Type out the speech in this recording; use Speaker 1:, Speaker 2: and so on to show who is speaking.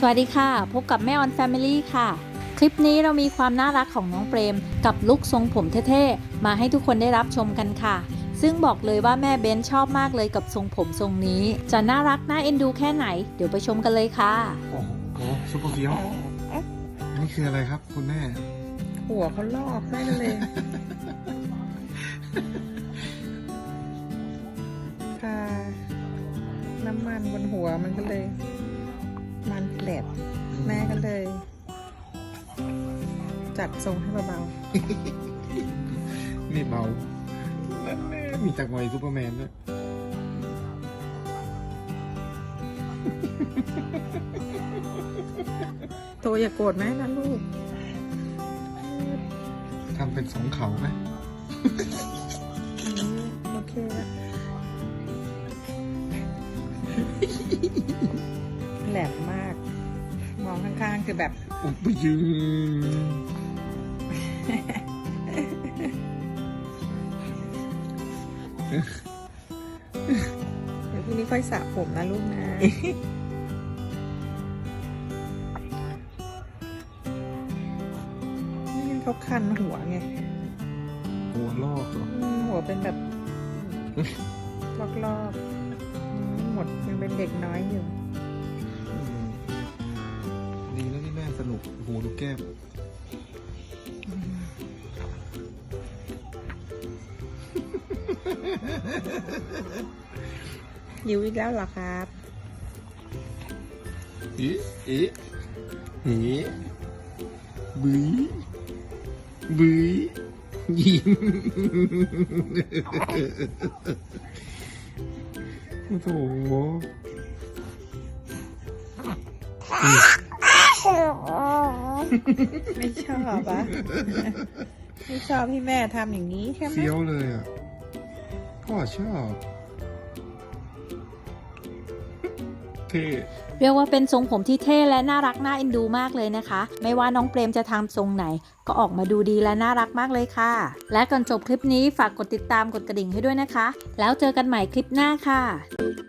Speaker 1: สวัสดีค่ะ พบกับแม่ออนแฟมิลี่ค่ะ คลิปนี้เรามีความน่ารักของน้องเปรม กับลุคทรงผมเท่ๆ มาให้ทุกคนได้รับชมกันค่ะ ซึ่งบอกเลยว่าแม่เบนชอบมากเลยกับทรงผมทรงนี้ จะน่ารักน่าเอ็นดูแค่ไหน เดี๋ยวไปชมกันเลยค่ะ
Speaker 2: โอ้โหซุปเปอร์เฟี้ยวอันนี้คืออะไรครับคุณแม่
Speaker 3: หัวเขาลอกได้เลยทาน้ำมันบนหัวมันก็เลย มันแผลบแม่ก็เลย จัดทรงให้เบา
Speaker 2: นี่เบา มีจากหน่อยซูเปอร์แมนด้วย
Speaker 3: ๆโตอย่าโกรธแม่นะลูก
Speaker 2: ทำเป็นสองเขาไหม
Speaker 3: อันนี้โอเคละแหลมมากมองข้างๆ คือแบบ
Speaker 2: อุปยืน
Speaker 3: เดี๋ยวพรุ่งนี้ค่อยสระผมนะลูกนะนี่งั้นเขาคันหัวไง
Speaker 2: หัวลอกเหรอ
Speaker 3: อืมหัวเป็นแบบลอกๆอืมหมดยังเป็นเด็กน้อยอยู่
Speaker 2: ที่แม่สนุกหูดูแก้ม
Speaker 3: หิวอีกแล้วเหรอครับ
Speaker 2: อีอีอีบุยบุยยิ้มโอ้โห
Speaker 3: ไม่ชอบอะไม่ชอบที่แม่ทำอย่างนี้ใช่ไหม
Speaker 2: เฟี้ยวเลยอะพ่อชอบ เท่
Speaker 1: เรียกว่าเป็นทรงผมที่เท่และน่ารักน่าเอ็นดูมากเลยนะคะ ไม่ว่าน้องเปรมจะทำทรงไหน ก็ออกมาดูดีและน่ารักมากเลยค่ะ และก่อนจบคลิปนี้ฝากกดติดตามกดกระดิ่งให้ด้วยนะคะ แล้วเจอกันใหม่คลิปหน้าค่ะ